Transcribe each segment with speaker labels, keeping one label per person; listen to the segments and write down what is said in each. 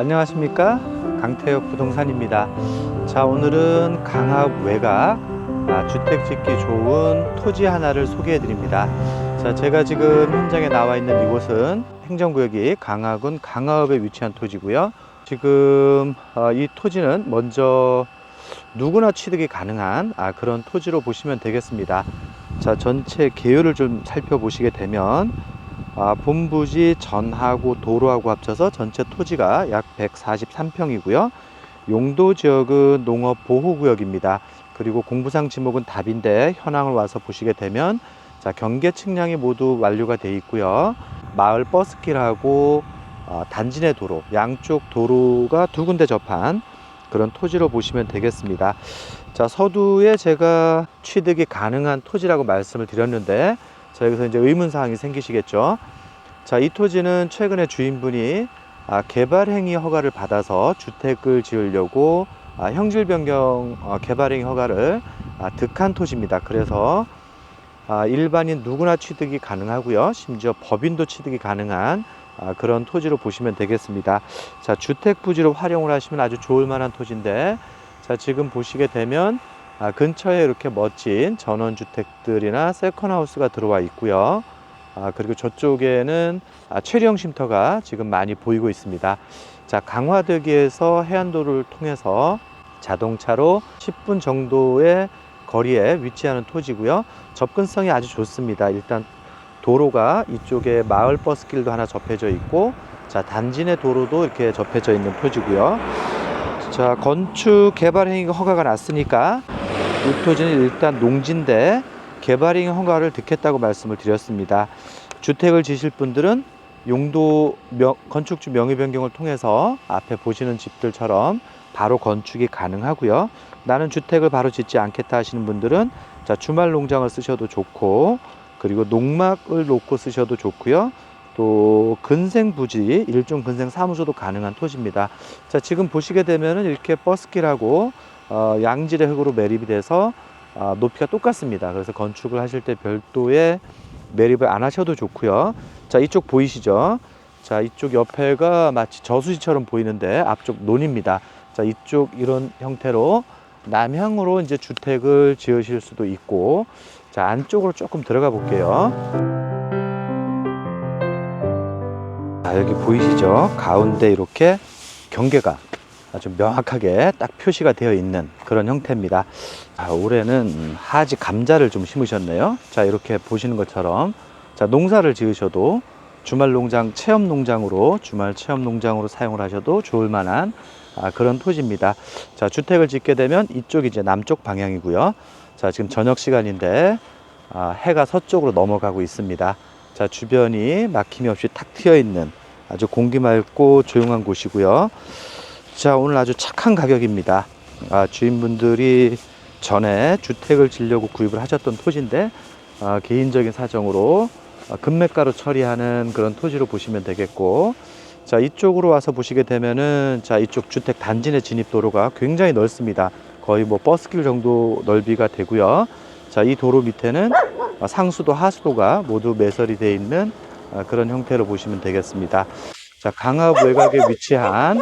Speaker 1: 안녕하십니까? 강태혁 부동산입니다. 자 오늘은 강압 외곽 아, 주택 짓기 좋은 토지 하나를 소개해 드립니다. 자 제가 지금 현장에 나와 있는 이곳은 행정구역이 강화군 강화읍에 위치한 토지고요. 지금 어, 이 토지는 먼저 누구나 취득이 가능한 아, 그런 토지로 보시면 되겠습니다 자 전체 개요를 좀 살펴보시게 되면 아, 본부지 전하고 도로하고 합쳐서 전체 토지가 약 143평이고요. 용도 지역은 농업 보호 구역입니다. 그리고 공부상 지목은 답인데 현황을 와서 보시게 되면 자, 경계 측량이 모두 완료가 돼 있고요. 마을 버스길하고 어, 단지 내 도로, 양쪽 도로가 두 군데 접한 그런 토지로 보시면 되겠습니다. 자, 서두에 제가 취득이 가능한 토지라고 말씀을 드렸는데 자, 여기서 이제 의문사항이 생기시겠죠. 자, 이 토지는 최근에 주인분이 아, 개발행위 허가를 받아서 주택을 지으려고 아, 형질 변경 어, 개발행위 허가를 아, 득한 토지입니다. 그래서 아, 일반인 누구나 취득이 가능하고요. 심지어 법인도 취득이 가능한 아, 그런 토지로 보시면 되겠습니다. 자, 주택 부지로 활용을 하시면 아주 좋을 만한 토지인데 자, 지금 보시게 되면 아, 근처에 이렇게 멋진 전원주택들이나 세컨하우스가 들어와 있고요. 아, 그리고 저쪽에는 아, 체리형 쉼터가 지금 많이 보이고 있습니다. 자, 강화대교에서 해안도로를 통해서 자동차로 10분 정도의 거리에 위치하는 토지고요. 접근성이 아주 좋습니다. 일단 도로가 이쪽에 마을 버스길도 하나 접해져 있고 자, 단지 내 도로도 이렇게 접해져 있는 토지고요. 자, 건축 개발 행위 허가가 났으니까 이 토지는 일단 농지인데 개발 행위 허가를 득했다고 말씀을 드렸습니다. 주택을 지실 분들은 용도 명- 건축주 명의 변경을 통해서 앞에 보시는 집들처럼 바로 건축이 가능하고요. 나는 주택을 바로 짓지 않겠다 하시는 분들은 자, 주말 농장을 쓰셔도 좋고 그리고 농막을 놓고 쓰셔도 좋고요. 또 근생 부지, 일종 근생 사무소도 가능한 토지입니다. 자, 지금 보시게 되면은 이렇게 버스길하고 어, 양질의 흙으로 매립이 돼서 아, 높이가 똑같습니다. 그래서 건축을 하실 때 별도의 매립을 안 하셔도 좋고요. 자, 이쪽 보이시죠? 자, 이쪽 옆에가 마치 저수지처럼 보이는데 앞쪽 논입니다. 자, 이쪽 이런 형태로 남향으로 이제 주택을 지으실 수도 있고 자, 안쪽으로 조금 들어가 볼게요. 자, 여기 보이시죠? 가운데 이렇게 경계가 아주 명확하게 딱 표시가 되어 있는 그런 형태입니다. 자, 올해는 하지 감자를 좀 심으셨네요. 자, 이렇게 보시는 것처럼 자, 농사를 지으셔도 주말 농장 체험 농장으로 주말 체험 농장으로 사용을 하셔도 좋을 만한 아, 그런 토지입니다. 자, 주택을 짓게 되면 이쪽이 이제 남쪽 방향이고요. 자, 지금 저녁 시간인데 아, 해가 서쪽으로 넘어가고 있습니다. 자, 주변이 막힘이 없이 탁 트여 있는 아주 공기 맑고 조용한 곳이고요. 자, 오늘 아주 착한 가격입니다. 아, 주인분들이 전에 주택을 지려고 구입을 하셨던 토지인데 아, 개인적인 사정으로 아, 금매가로 처리하는 그런 토지로 보시면 되겠고 자 이쪽으로 와서 보시게 되면은 자 이쪽 주택 단지 내 진입 도로가 굉장히 넓습니다. 거의 뭐 버스길 정도 넓이가 되고요. 자 이 도로 밑에는 아, 상수도 하수도가 모두 매설이 되어 있는 아, 그런 형태로 보시면 되겠습니다. 자 강화읍 외곽에 위치한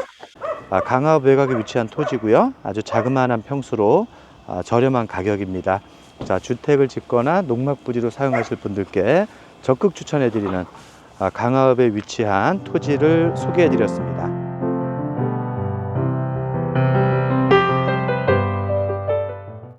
Speaker 1: 아, 강화읍 외곽에 위치한 토지고요. 아주 자그마한 평수로 아, 저렴한 가격입니다. 자 주택을 짓거나 농막 부지로 사용하실 분들께 적극 추천해 드리는 아, 강화읍에 위치한 토지를 소개해 드렸습니다.